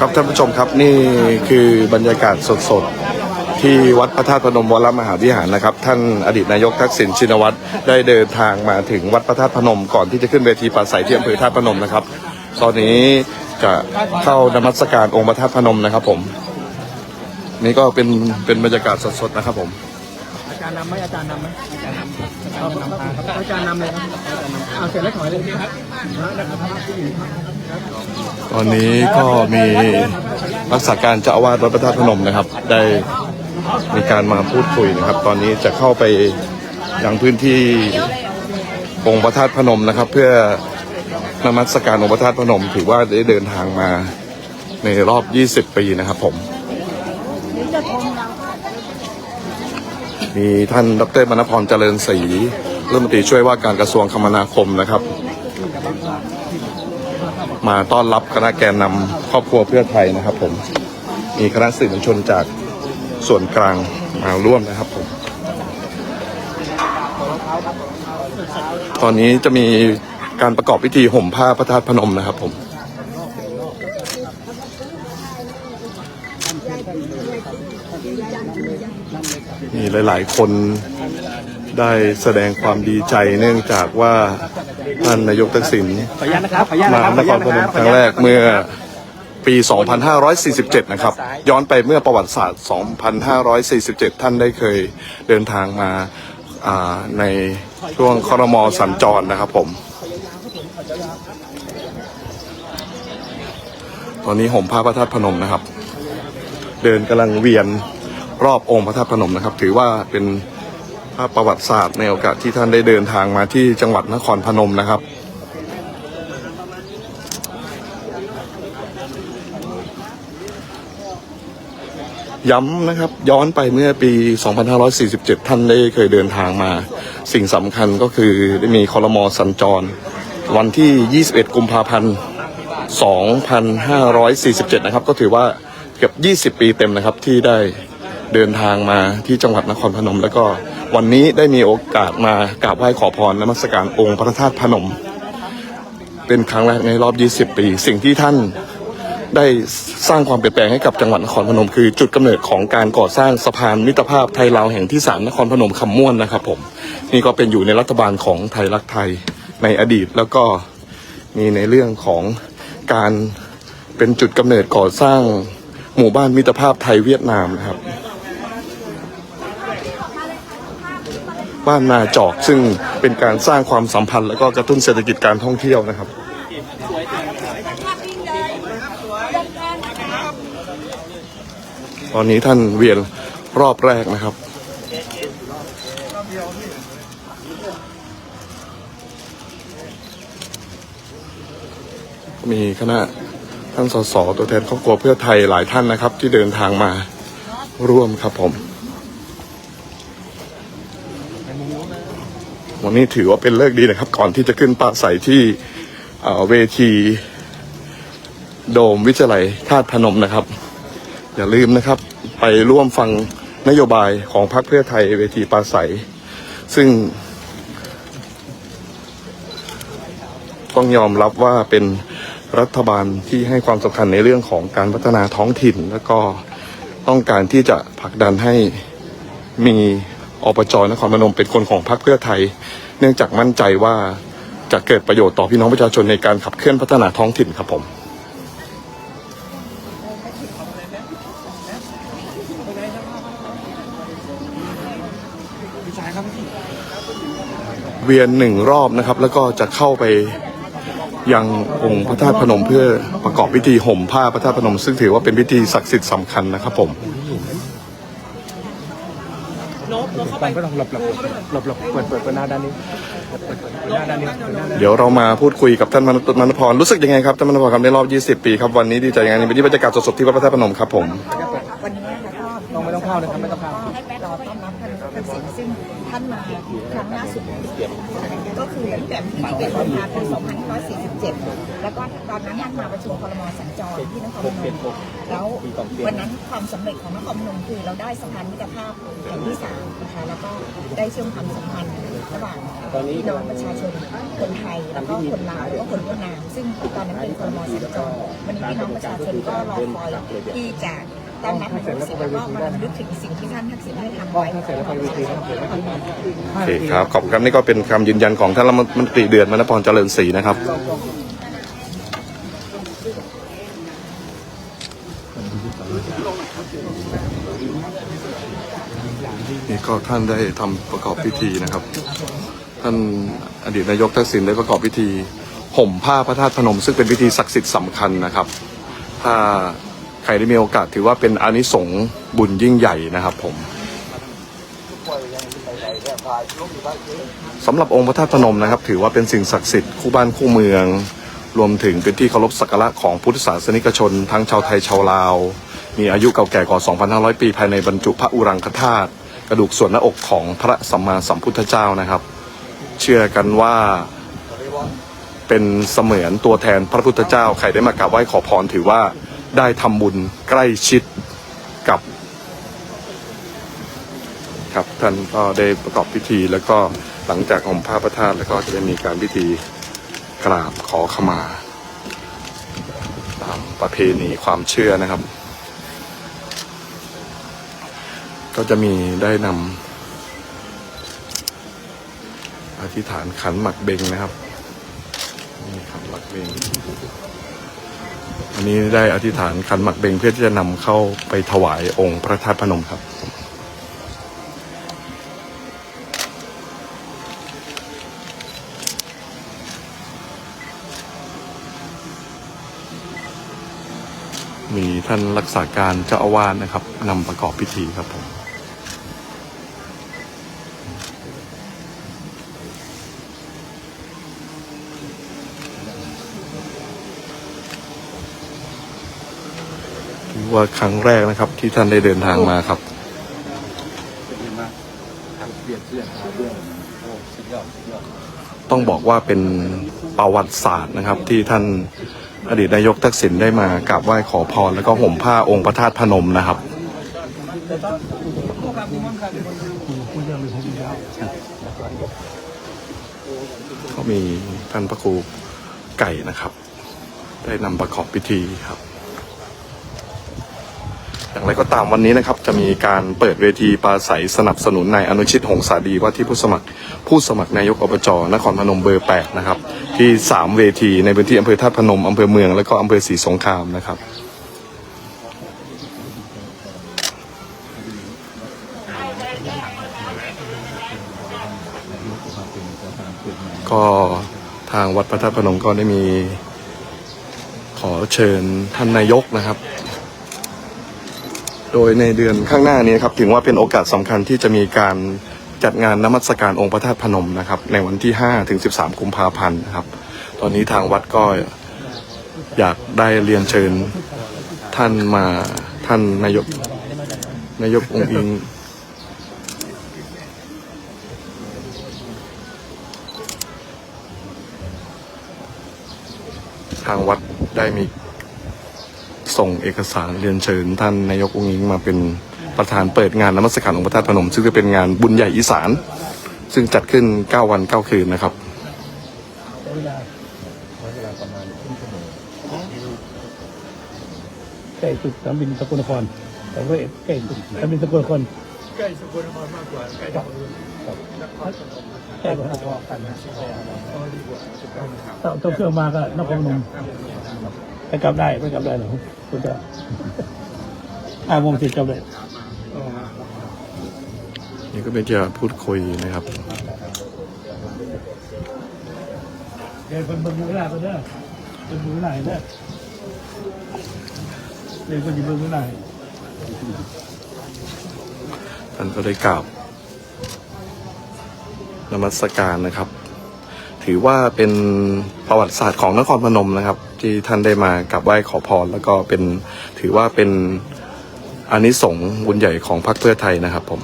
ครับท่านผู้ชมครับนี่คือบรรยากาศสดๆ ที่วัดพระธาตุพนมวรมหาวิหารนะครับ ท่านอดีตนายกทักษิณชินวัตรได้เดินทางมาถึงวัดพระธาตุพนมก่อนที่จะขึ้นเวทีปราศัยที่อำเภอธาตุพนมนะครับ ตอนนี้จะเข้านมัสการองค์พระธาตุพนมนะครับ ผม นี่ก็เป็นเป็นบรรยากาศสดๆนะครับ ผมอาจารย์นำไหมอาจารย์นำไหมอาจารย์นำอาจารย์นำครับอาจารย์นำเลยครับเอาเสร็จแล้วถอยเลยครับนะครับ ตอนนี้ก็มีรักษาการเจ้าอาวาสวัดพระธาตุพนมนะครับ ได้มีการมาพูดคุยนะครับ ตอนนี้จะเข้าไปยังพื้นที่องค์พระธาตุพนมนะครับ เพื่อนมัสการองค์พระธาตุพนม ถือว่าได้เดินทางมาในรอบ 20 ปีนะครับผม มีท่านดรมณพรเจริญศรีรัฐมนตรีช่วยว่าการกระทรวงคมนาคมนะครับ มาต้อนรับคณะแกนนำครอบครัวเพื่อไทยนะครับผมมีคณะสื่อมวลชนจากส่วนกลางมาร่วมนะครับผม ตอนนี้จะมีการประกอบพิธีห่มผ้าพระธาตุพนมนะครับผมมีหลาย ๆ คนได้แสดงความดีใจเนื่องจากว่า ท่านนายกทักษิณขออนุญาตนะครับขออนุญาตมานะครับนครพนมครั้งแรกเมื่อปี 2547 นะครับ ย้อนไปเมื่อประวัติศาสตร์ 2547 ท่านได้เคยเดินทางมาอ่าในช่วงครมสัญจรนะครับผม ตอนนี้ห่มผ้าพระธาตุพนมนะครับ เดินกำลังเวียนรอบองค์พระธาตุพนมนะครับ ถือว่าเป็น ภาพประวัติศาสตร์ในโอกาสที่ท่านได้เดินทางมาที่จังหวัดนครพนมนะครับ ย้ำนะครับย้อนไปเมื่อปี 2547 ท่านได้เคยเดินทางมา สิ่งสำคัญก็คือได้มีคอรมอสัญจร วันที่ 21 กุมภาพันธ์ 2547 นะครับ ก็ถือว่าเกือบ 20 ปีเต็มนะครับที่ได้ เดินทางมาที่จังหวัดนครพนม แล้วก็วันนี้ได้มีโอกาสมากราบไหว้ขอพรนมัสการองค์พระธาตุพนม เป็นครั้งแรกในรอบ 20 ปี สิ่งที่ท่านได้สร้างความเปลี่ยนแปลงให้กับจังหวัดนครพนม คือจุดกำเนิดของการก่อสร้างสะพานมิตรภาพไทยลาวแห่งที่สามนครพนมคำม่วนนะครับผมนี่ก็เป็นอยู่ในรัฐบาลของไทยรักไทยในอดีตแล้วก็มีในเรื่องของการเป็นจุดกำเนิดก่อสร้างหมู่บ้านมิตรภาพไทยเวียดนามนะครับ บ้านนาจอก ซึ่งเป็นการสร้างความสัมพันธ์ แล้วก็กระตุ้นเศรษฐกิจการท่องเที่ยวนะครับตอนนี้ท่านเวียนรอบแรกนะครับ มีคณะท่านสสตัวแทนครอบครัวเพื่อไทยหลายท่านนะครับ ที่เดินทางมาร่วมครับผม วันนี้ถือว่าเป็นเลิกดีนะครับ ก่อนที่จะขึ้นปราศัยที่เวที โดมวิทยาลัยธาตุพนมนะครับ อย่าลืมนะครับ ไปร่วมฟังนโยบายของพรรคเพื่อไทยเวทีปราศัยซึ่ง ต้องยอมรับว่าเป็นรัฐบาลที่ให้ความสำคัญในเรื่องของการพัฒนาท้องถิ่น แล้วก็ต้องการที่จะผลักดันให้มี อบจนครพนมเป็นคนของพรรคเพื่อไทย เนื่องจากมั่นใจว่าจะเกิดประโยชน์ต่อพี่น้องประชาชนในการขับเคลื่อนพัฒนาท้องถิ่นครับผมเวียนหนึ่งรอบนะครับ แล้วก็จะเข้าไปยังองค์พระธาตุพนมเพื่อประกอบพิธีห่มผ้าพระธาตุพนม ซึ่งถือว่าเป็นพิธีศักดิ์สิทธิ์สำคัญนะครับผม ไปก็ต้องหลบหลบหลบหลบเปิดเปิดเปิดหน้าด้านนี้เปิดเปิดหน้าด้านนี้เดี๋ยวเรามาพูดคุยกับท่านมนมนพรรู้สึกยังไงครับท่านมนพรครับในรอบ 20 ปีครับวันนี้ดีใจยังไงเป็นที่บรรยากาศสดๆที่วัดพระธาตุพนมครับผมวันนี้นะคะก็ต้องไม่ต้องเข้านะครับไม่ต้องเข้า ให้ แวะรอต้อนรับท่านทักษิณซึ่งท่านเป็นแต่21กุมาน2547 แล้วก็ตอนนั้นท่านมาประชุมครมอสัญจรที่นครพนมแล้ววันนั้นความสำเร็จของนครพนมคือเราได้สะพานมิตรภาพแห่งที่สามนะคะแล้วก็ได้เชื่อมความสัมพันธ์ระหว่างพี่น้องประชาชนคนไทยแล้วก็คนลาวแล้วก็คนเวียดนาม ซึ่งตอนนั้นเป็นครมอสัญจรวันนี้พี่น้องประชาชนก็รอคอยที่จะ ต้อนรับนายกทักษิณแล้วก็มาระลึกถึงสิ่งที่ท่านทักษิณได้ทำไว้เสร็จแล้วไปเวทีครับโอเคครับขอบคุณครับนี่ก็เป็นคำยืนยันของท่านรัฐมนตรีเดือนมณพรเจริญศรีนะครับนี่ก็ท่านได้ทำประกอบพิธีนะครับ ท่านอดีตนายกทักษิณได้ประกอบพิธีห่มผ้าพระธาตุพนม ซึ่งเป็นพิธีศักดิ์สิทธิ์สำคัญนะครับ ถ้า ใครได้มีโอกาสถือว่าเป็นอานิสงส์บุญยิ่งใหญ่นะครับผมสำหรับองค์พระธาตุพนมนะครับ ถือว่าเป็นสิ่งศักดิ์สิทธิ์คู่บ้านคู่เมือง รวมถึงเป็นที่เคารพสักการะของพุทธศาสนิกชน ทั้งชาวไทยชาวลาว มีอายุเก่าแก่กว่า 2,500 ปีภายในบรรจุพระอุรังคธาตุกระดูกส่วนหน้าอกของพระสัมมาสัมพุทธเจ้านะครับ เชื่อกันว่าเป็นเสมือนตัวแทนพระพุทธเจ้าใครได้มากราบไหว้ขอพรถือว่า ได้ทำบุญใกล้ชิดกับ ครับท่านก็ได้ประกอบพิธีแล้วก็หลังจากห่มผ้าพระธาตุแล้วก็จะได้มีการพิธีกราบขอขมา ตามประเพณีความเชื่อนะครับ ก็จะมีได้นำอธิษฐานขันหมักเบงนะครับนี่ขันหมักเบง อันนี้ได้อธิษฐานขันหมักเบงเพื่อที่จะนำเข้าไปถวายองค์พระธาตุพนมครับ มีท่านรักษาการเจ้าอาวาสนะครับนำประกอบพิธีครับผม ว่าครั้งแรกนะครับ ที่ท่านได้เดินทางมาครับต้องบอกว่าเป็นประวัติศาสตร์นะครับ ที่ท่านอดีตนายกทักษิณได้มากราบไหว้ขอพร แล้วก็ห่มผ้าองค์พระธาตุพนมนะครับก็มีท่านพระครูไก่นะครับ ได้นำประกอบพิธีครับ อย่างไรก็ตามวันนี้นะครับจะมีการเปิดเวทีปราศัยสนับสนุนนายอนุชิตหงสาดีว่าที่ผู้สมัครผู้สมัครนายกอบจนครพนมเบอร์8นะครับที่ 3 เวทีในพื้นที่อำเภอธาพนมอำเภอเมืองและก็อำเภอศรีสงครามนะครับก็ทางวัดพระธาตุพนมก็ได้มีขอเชิญท่านนายกนะครับ โดยในเดือนข้างหน้านี้ครับถึงว่าเป็นโอกาสสำคัญที่จะมีการจัดงานนมัสการองค์พระธาตุพนมนะครับ ในวันที่5ถึง13กุมภาพันธ์นะครับ ตอนนี้ทางวัดก็อยากได้เรียนเชิญท่านมาท่านนายกนายกองค์อิงทางวัดได้มี ส่งเอกสารเรียนเชิญท่านนายกองค์อิงมาเป็นประธานเปิดงานนมัสการองค์พระธาตุพนม ซึ่งจะเป็นงานบุญใหญ่อีสาน ซึ่งจัดขึ้น 9 วัน 9 คืนนะครับใกล้สุดสนามบินสกลนครแต่ว่าใกล้สุดสนามบินสกลนครใกล้สกลนครมากกว่าใกล้กับใกล้กว่าพอกันนะต้องต้องเครื่องมาก็นครพนม ไปกลับได้ไปกลับได้เหรอคุณจะห้าโมงสิบกลับได้นี่ก็เป็นจะพูดคุยนะครับเดี๋ยวคนเบิ่งมือหน้าก็ได้เบิ่งมือหน้าเด้อเดี๋ยวคนจะเบิ่งมือหน้าท่านก็ได้กล่าวนมัสการนะครับ ถือว่าเป็นประวัติศาสตร์ของนครพนมนะครับ ที่ท่านได้มากราบไหว้ขอพร แล้วก็เป็นถือว่าเป็นอานิสงส์บุญใหญ่ของพรรคเพื่อไทยนะครับผม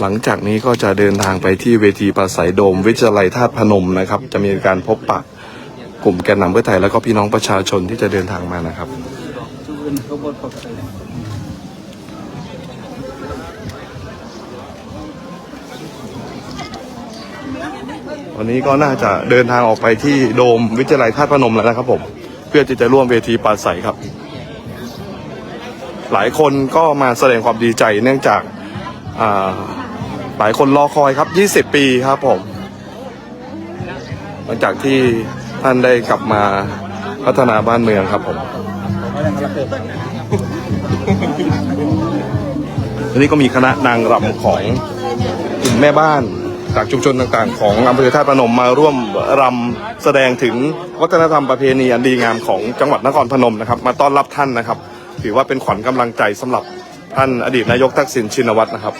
หลังจากนี้ก็จะเดินทางไปที่เวทีปราศัยโดมวิจัยท่าพนมนะครับ จะมีการพบปะ กลุ่มแกนนำเพื่อไทยแล้วก็พี่น้องประชาชนที่จะเดินทางมานะครับ วันนี้ก็น่าจะเดินทางออกไปที่โดมวิทยาลัยธาตุพนมแล้วนะครับผม เพื่อที่จะร่วมเวทีปราศัยครับ หลายคนก็มาแสดงความดีใจเนื่องจากอ่าหลายคนรอคอยครับ 20 ปีครับผม หลังจากที่ ท่านได้กลับมาพัฒนาบ้านเมืองครับผมวันนี้ก็มีคณะนางรำของกลุ่มแม่บ้านจากชุมชนต่างๆ ของอำเภอท่าพนมมาร่วมรำแสดงถึงวัฒนธรรมประเพณีอันดีงามของจังหวัดนครพนมนะครับ มาต้อนรับท่านนะครับ ถือว่าเป็นขวัญกำลังใจสำหรับท่านอดีตนายกทักษิณชินวัตรนะครับ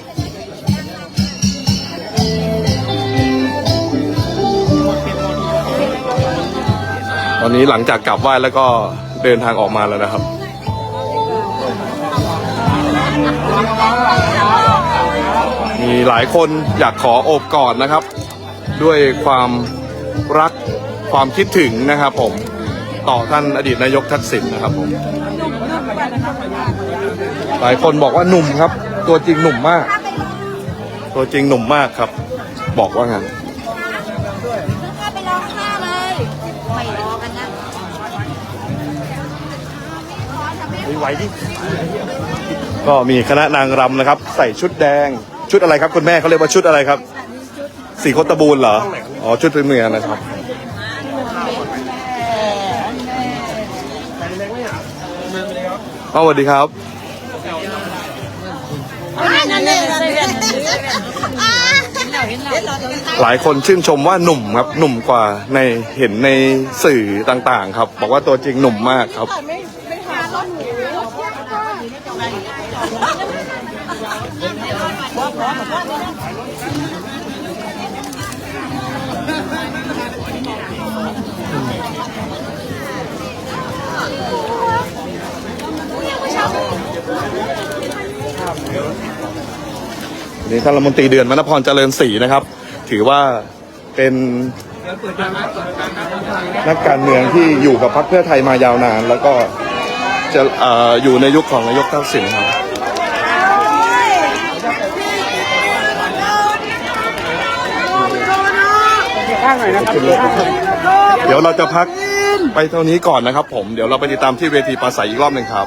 อนนี้หลังจากกลับไหว้แล้วก็เดินทางออกมาแล้วนะครับ มีหลายคนอยากขอโอบกอดนะครับ ด้วยความรักความคิดถึงนะครับผมต่อท่านอดีตนายกทักษิณนะครับผมหลายคนบอกว่าหนุ่มครับ ตัวจริงหนุ่มมาก ตัวจริงหนุ่มมากครับ บอกว่างั้น ก็มีคณะนางรำนะครับ ใส่ชุดแดง ชุดอะไรครับคุณแม่เขาเรียกว่าชุดอะไรครับ สีโคตบูลเหรอ อ๋อชุดพื้นเมืองนะครับอ๋อสวัสดีครับนั่นเลยนั่นเลยหลายคนชื่นชมว่าหนุ่มครับหนุ่มกว่าในเห็นในสื่อต่างๆ ครับ บอกว่าตัวจริงหนุ่มมากครับ นี่ท่านรัฐมนตรีเดือนมณพรเจริญศรีนะครับ ถือว่าเป็นนักการเมืองที่อยู่กับพรรคเพื่อไทยมายาวนาน แล้วก็ จะอออยู่ในยุคของนายกทักษิณครับเดี๋ยวเราจะพักไปเท่านี้ก่อนนะครับผม เดี๋ยวเราไปติดตามที่เวทีปราศัยอีกรอบหนึ่งครับ